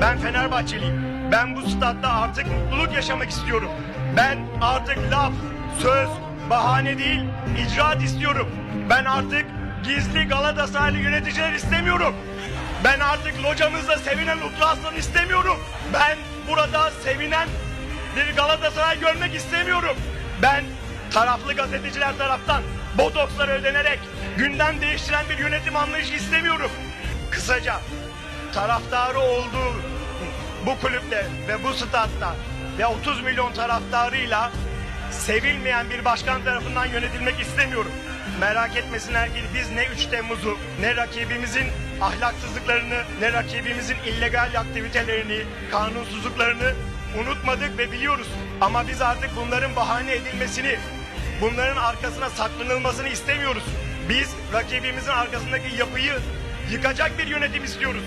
Ben Fenerbahçeliyim. Ben bu statta artık mutluluk yaşamak istiyorum. Ben artık laf, söz, bahane değil, icraat istiyorum. Ben artık gizli Galatasaraylı yöneticiler istemiyorum. Ben artık locamızda sevinen Mutlu Aslan istemiyorum. Ben burada sevinen bir Galatasaray görmek istemiyorum. Ben taraflı gazeteciler taraftan botokslar ödenerek gündem değiştiren bir yönetim anlayışı istemiyorum. Kısaca taraftarı olduğu bu kulüpte ve bu statta ve 30 milyon taraftarıyla sevilmeyen bir başkan tarafından yönetilmek istemiyorum. Merak etmesinler ki biz ne 3 Temmuz'u ne rakibimizin ahlaksızlıklarını ne rakibimizin illegal aktivitelerini, kanunsuzluklarını unutmadık ve biliyoruz. Ama biz artık bunların bahane edilmesini, bunların arkasına saklanılmasını istemiyoruz. Biz rakibimizin arkasındaki yapıyı yıkacak bir yönetim istiyoruz.